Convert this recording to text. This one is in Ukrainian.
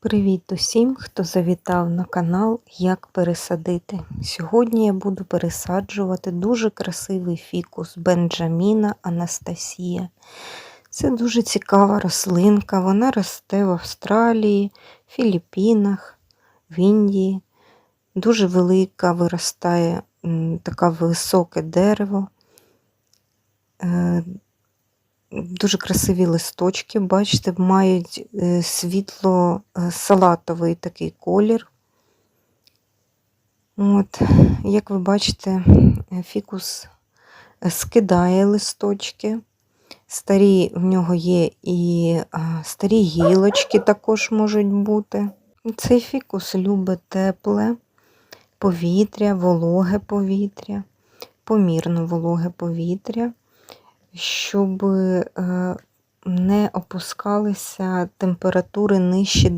Привіт усім, хто завітав на канал Як пересадити. Сьогодні я буду пересаджувати дуже красивий фікус Бенджаміна Анастасія. Це дуже цікава рослинка. Вона росте в Австралії, Філіппінах, в Індії. Дуже велика виростає таке високе дерево. Е, Дуже красиві листочки, бачите, мають е, світло-салатовий такий колір. От, як ви бачите, е, фікус е, скидає листочки. Старі в нього є і старі гілочки також можуть бути. Цей фікус любить тепле повітря, вологе повітря, помірно вологе повітря щоб е, не опускалися температури нижче